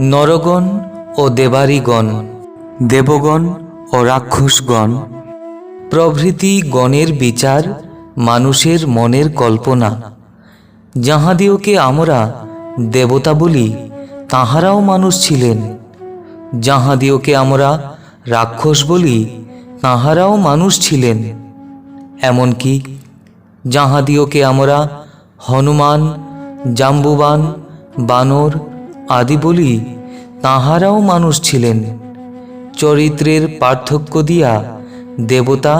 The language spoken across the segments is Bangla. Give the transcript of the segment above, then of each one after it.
নরগণ ও দেবারিগণ, দেবগণ ও রাক্ষসগণ, প্রভৃতি গণের বিচার, মানুষের মনের কল্পনা। যাহাদিওকে আমরা দেবতা বলি, তাহারাও মানুষ ছিলেন। যাহাদিওকে আমরা রাক্ষস বলি, তাহারাও মানুষ ছিলেন। এমনকি যাহাদিওকে আমরা হনুমান, জাম্বুবান, বানর আদি বলি, তাহারাও মানুষ ছিলেন। চরিত্রের পার্থক্য দিয়া দেবতা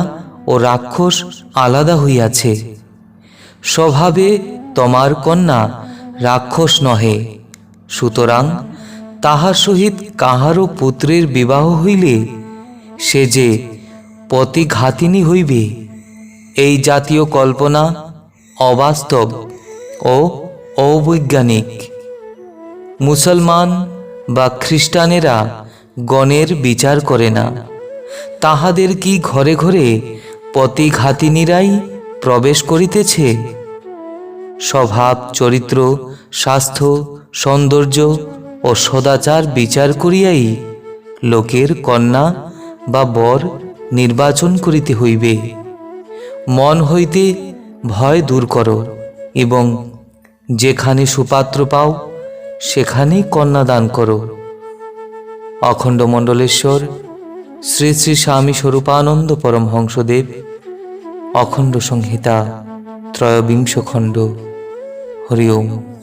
ও রাক্ষস আলাদা হইয়াছে। স্বভাবে তোমার কন্যা রাক্ষস নহে, সুতরাং তাহার সহিত কাহারও পুত্রের বিবাহ হইলে সে যে পতিঘাতিনী হইবে, এই জাতীয় কল্পনা অবাস্তব ও অবৈজ্ঞানিক। মুসলমান বা খ্রিস্টানেরা গণের বিচার করে না। তাহাদের কি ঘরে ঘরে পতিঘাতিনীরাই প্রবেশ করিতেছে? স্বভাব, চরিত্র, স্বাস্থ্য, সৌন্দর্য ও সদাচার বিচার করিয়াই লোকের কন্যা বা বর নির্বাচন করিতে হইবে। মন হইতে ভয় দূর করো এবং যেখানে সুপাত্র পাও সেখানেই কন্যা দান করো। অখণ্ড মণ্ডলেশ্বর, শ্রী শ্রী স্বামী স্বরূপানন্দ পরমহংসদেব, অখণ্ড সংহিতা ত্রয়োবিংশ খণ্ড। হরি ওম।